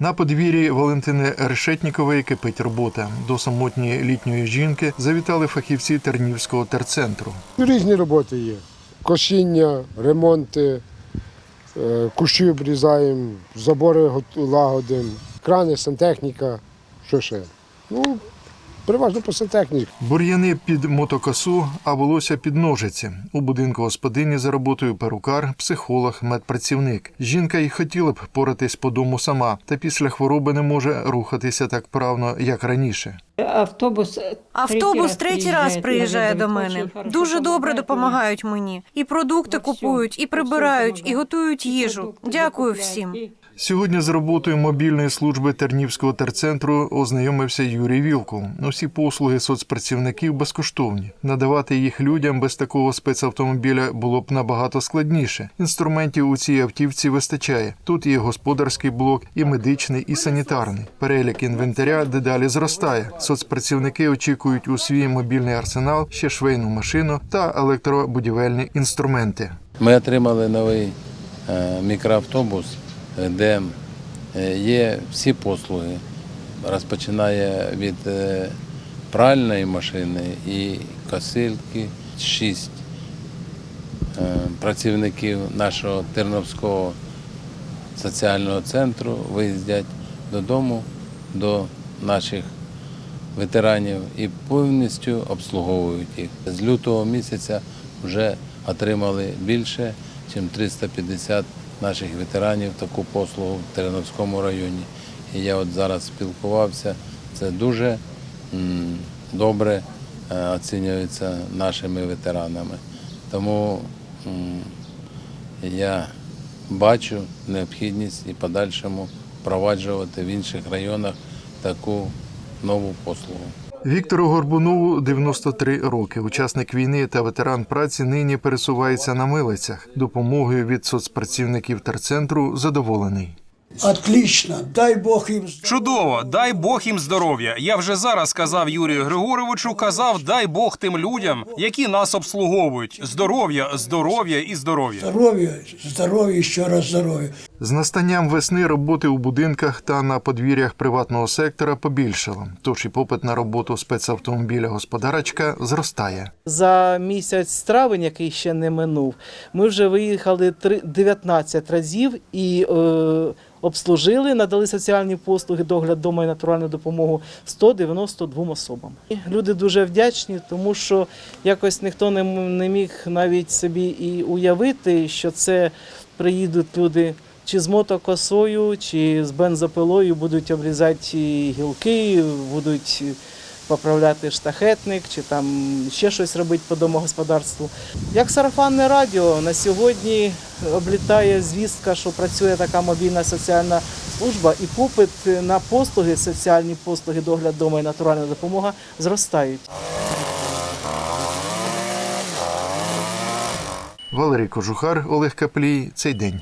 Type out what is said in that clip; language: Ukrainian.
На подвір'ї Валентини Решетнікової кипить робота. До самотньої літньої жінки завітали фахівці Тернівського терцентру. Різні роботи є. Косіння, ремонти, е, кущі обрізаємо, забори лагодимо, крани, сантехніка, що ще. Ну, переважно по сантехніці. Бур'яни під мотокосу, а волосся під ножиці. У будинку господині за роботою перукар, психолог, медпрацівник. Жінка й хотіла б поратись по дому сама, та після хвороби не може рухатися так правно, як раніше. Автобус Автобус третій раз приїжджає до мене. Дуже добре допомагають мені. І продукти купують, і прибирають, і готують їжу. Дякую всім. Сьогодні з роботою мобільної служби Тернівського терцентру ознайомився Юрій Вілкул. Усі послуги соцпрацівників безкоштовні. Надавати їх людям без такого спецавтомобіля було б набагато складніше. Інструментів у цій автівці вистачає. Тут є господарський блок, і медичний, і санітарний. Перелік інвентаря дедалі зростає. Соцпрацівники очікують у свій мобільний арсенал ще швейну машину та електробудівельні інструменти. Ми отримали новий е, мікроавтобус, де е, є всі послуги. Розпочинає від е, пральної машини і косильки. Шість е, працівників нашого Терновського соціального центру виїздять додому до наших ветеранів і повністю обслуговують їх. З лютого місяця вже отримали більше, ніж 350 наших ветеранів таку послугу в Терновському районі. І я от зараз спілкувався. Це дуже добре е, оцінюється нашими ветеранами. Тому я бачу необхідність і подальшому впроваджувати в інших районах таку нову послугу. Віктору Горбунову 93 роки. Учасник війни та ветеран праці нині пересувається на милицях. Допомогою від соцпрацівників терцентру задоволений. Отлично, дай Бог їм здоров'я. Чудово, дай Бог їм здоров'я. Я вже зараз сказав Юрію Григоровичу, казав, дай Бог тим людям, які нас обслуговують. Здоров'я, здоров'я і здоров'я. Здоров'я, здоров'я, ще раз здоров'я. З настанням весни роботи у будинках та на подвір'ях приватного сектора побільшало. Тож і попит на роботу спецавтомобіля господарочка зростає. За місяць травень, який ще не минув, ми вже виїхали три- 19 разів і е, обслужили, надали соціальні послуги, догляд дома і натуральну допомогу 192 особам. Люди дуже вдячні, тому що якось ніхто не міг навіть собі і уявити, що це приїдуть люди. Чи з мотокосою, чи з бензопилою будуть обрізати гілки, будуть поправляти штахетник, чи там ще щось робити по домогосподарству. Як сарафанне радіо на сьогодні облітає звістка, що працює така мобільна соціальна служба, і попит на послуги, соціальні послуги, догляд дома і натуральна допомога зростають. Валерій Кожухар, Олег Каплій. Цей день.